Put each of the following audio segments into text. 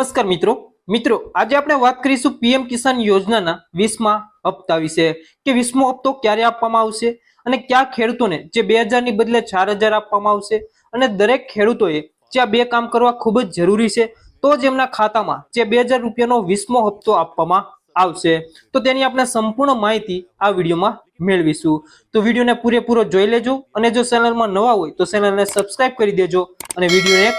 નમસ્કાર મિત્રો. મિત્રો, આજે આપણે વાત કરીશું પીએમ કિસાન યોજનાના વીસમા હપ્તા વિશે કે વીસમો હપ્તો ક્યારે આપવામાં આવશે અને કયા ખેડૂતોને જે બે હજારની બદલે ચાર હજાર આપવામાં આવશે અને દરેક ખેડૂતોએ જે આ બે કામ કરવા ખૂબ જ જરૂરી છે, તો જ એમના ખાતામાં જે બે હજાર રૂપિયાનો વીસમો હપ્તો આપવામાં આવશે. તો તેની આપણે સંપૂર્ણ માહિતી આ વિડીયોમાં મેળવીશું. તો વિડીયોને પૂરેપૂરો જોઈ લેજો અને જો ચેનલમાં નવા હોય તો ચેનલને સબસ્ક્રાઇબ કરી દેજો અને વિડીયોને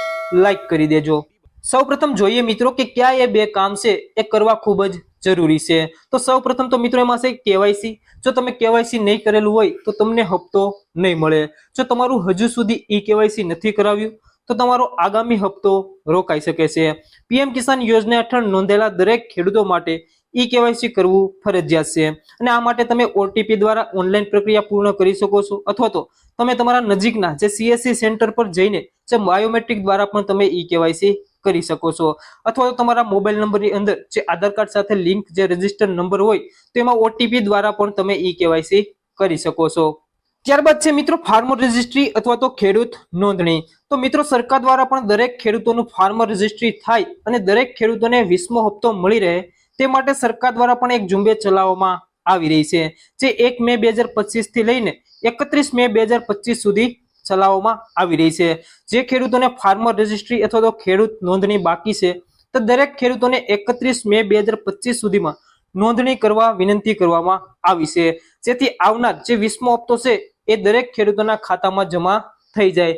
લાઈક કરી દેજો. સૌપ્રથમ જોઈએ મિત્રો કે ક્યાં એ બે કામ છે, એ કરવા ખૂબ જ જરૂરી છે. તો સૌપ્રથમ તો મિત્રો એમાં છે કેવાયસી. જો તમે કેવાયસી નહીં કરેલું હોય, તો તમને હપ્તો નહીં મળે. જો તમારું હજુ સુધી ઈ કેવાયસી નથી કરાવ્યું, તો તમારો આગામી હપ્તો રોકાઈ શકે છે. પીએમ કિસાન યોજના હેઠળ નોંધેલા દરેક ખેડૂતો માટે ઈ કેવાયસી કરવું ફરજિયાત છે. અને આ માટે તમે ઓટીપી દ્વારા ઓનલાઈન પ્રક્રિયા પૂર્ણ કરી શકો છો. અથવા તો તમે તમારા નજીકના જે સીએસસી સેન્ટર પર જઈને જે બાયોમેટ્રિક દ્વારા પણ તમે ઈ કેવાયસી કરી શકો છો. અથવા તો તમારા મોબાઈલ નંબરની અંદર જે આધાર કાર્ડ સાથે લિંક જે રજિસ્ટર નંબર હોય, તો એમાં ઓટીપી દ્વારા પણ તમે ઈ કેવાયસી કરી શકો છો. ત્યારબાદ છે મિત્રો ફાર્મર રજિસ્ટ્રી અથવા તો ખેડૂત નોંધણી. તો મિત્રો સરકાર દ્વારા પણ દરેક ખેડૂતોનું ફાર્મર રજિસ્ટ્રી થાય અને દરેક ખેડૂતોને વીસમો હપ્તો મળી રહે. તે માટે સરકાર દ્વારા પણ એક ઝુંબેશ ચલાવવામાં આવી રહી છે. જે એક મે બે હજાર પચીસથી લઈને એકત્રીસ મે બે હજાર પચીસ સુધી ચલાવવામાં આવી રહી છે. જે ખેડૂતોને ફાર્મર રજિસ્ટ્રી અથવા તો ખેડૂત નોંધણી બાકી છે, તો દરેક ખેડૂતોને એકત્રીસ મે બે હજાર પચીસ સુધીમાં નોંધણી કરવા વિનંતી કરવામાં આવી છે. જેથી આવનાર જે વીસમો હપ્તો છે, એ દરેક ખેડૂતોના ખાતામાં જમા થઈ જાય.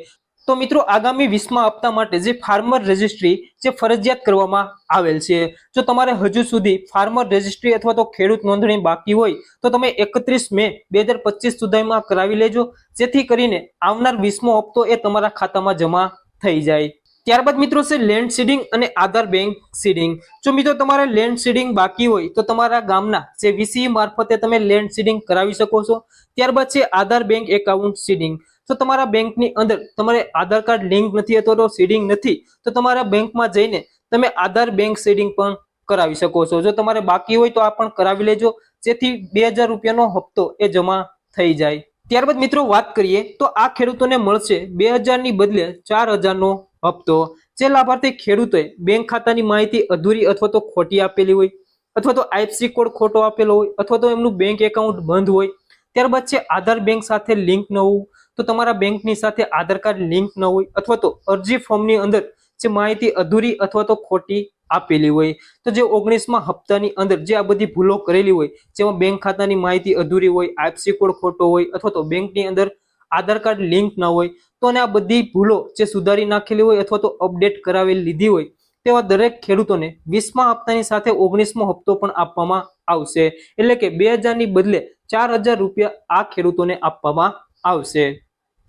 તો મિત્રો આગામી વીસમા હપ્તા માટે જે ફાર્મર રજિસ્ટ્રી જે ફરજિયાત કરવામાં આવેલ છે, જો તમારે હજુ સુધી ફાર્મર રજિસ્ટ્રી અથવા તો ખેડૂત નોંધણી બાકી હોય, તો તમે એકત્રીસ મે બે હજાર પચીસ સુધીમાં કરાવી લેજો, જેથી કરીને આવનાર વીસમો હપ્તો એ તમારા ખાતામાં જમા થઈ જાય. ત્યારબાદ મિત્રો છે લેન્ડ સીડિંગ અને આધાર બેંક સીડિંગ જો મિત્રો તમારે લેન્ડ સીડિંગ બાકી હોય, તો તમારા ગામના જે વીસી મારફતે તમે લેન્ડ સીડિંગ કરાવી શકો છો. ત્યારબાદ છે આધાર બેંક એકાઉન્ટ સીડિંગ તો તમારા બેંકની અંદર તમારે આધાર કાર્ડ લિંક નથી અથવા તો સીડિંગ નથી, તો તમારા બેંકમાં જઈને તમે આધાર બેંક સીડિંગ પણ કરાવી શકો છો. જો તમારે બાકી હોય તો આ પણ કરાવી લેજો. જેથી બે હજાર રૂપિયાનો હપ્તો એ જમા થઈ જાય. ત્યારબાદ મિત્રો વાત કરીએ તો આ ખેડૂતોને મળશે બે હજારની બદલે ચાર હજારનો હપ્તો. જે લાભાર્થી ખેડૂતોએ બેંક ખાતાની માહિતી અધૂરી અથવા તો ખોટી આપેલી હોય, અથવા તો આઈએફસી કોડ ખોટો આપેલો હોય, અથવા તો એમનું બેંક એકાઉન્ટ બંધ હોય ત્યારબાદ છે આધાર બેંક સાથે લિંક ન હોવું તો તમારા બેંકની સાથે આધાર કાર્ડ લિંક ન હોય અથવા તો અરજી ફોર્મની અંદર જે માહિતી અધૂરી અથવા તો ખોટી આપેલી હોય. તો જે ઓગણીસમાં હપ્તાની અંદર જે આ બધી ભૂલો કરેલી હોય, જેમાં બેંક ખાતાની માહિતી અધૂરી હોય, આઈએફસી કોડ ખોટો હોય અથવા તો બેંકની અંદર આધાર કાર્ડ લિંક ન હોય, તો અને આ બધી ભૂલો જે સુધારી નાખેલી હોય અથવા તો અપડેટ કરાવેલી લીધી હોય તેવા દરેક ખેડૂતોને વીસમા હપ્તાની સાથે ઓગણીસમો હપ્તો પણ આપવામાં આવશે. એટલે કે બે હજારની બદલે ચાર હજાર રૂપિયા આ ખેડૂતોને આપવામાં આવશે.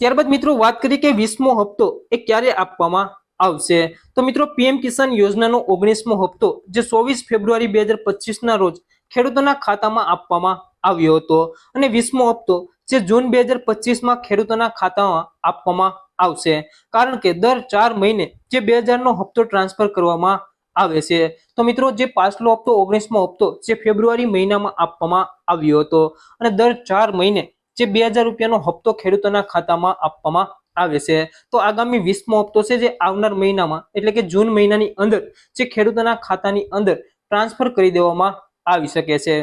ત્યારબાદ મિત્રો વાત કરીએ કે વીસમો હપ્તો એ ક્યારે આપવામાં આવશે? તો મિત્રો પીએમ કિસાન યોજનાનો ઓગણીસમો હપ્તો જે ચોવીસ ફેબ્રુઆરી બે હજાર પચીસના રોજ ખેડૂતોના ખાતામાં આપવામાં આવ્યો હતો. અને વીસમો હપ્તો જે જૂન બે હજાર પચીસમાં ખેડૂતોના ખાતામાં આપવામાં આવશે. કારણ કે દર ચાર મહિને જે બે હજારનો હપ્તો ટ્રાન્સફર કરવામાં આવે છે. તો મિત્રો, જે પાછલો હપ્તો, ઓગણીસમો હપ્તો જે ફેબ્રુઆરી મહિનામાં આપવામાં આવ્યો હતો અને દર ચાર મહિને જે બે હજાર રૂપિયાનો હપ્તો ખેડૂતોના ખાતામાં આપવામાં આવે છે. તો આગામી વીસમો હપ્તો છે જે આવનાર મહિનામાં, એટલે કે જૂન મહિનાની અંદર જે ખેડૂતોના ખાતાની અંદર ટ્રાન્સફર કરી દેવામાં આવી શકે છે.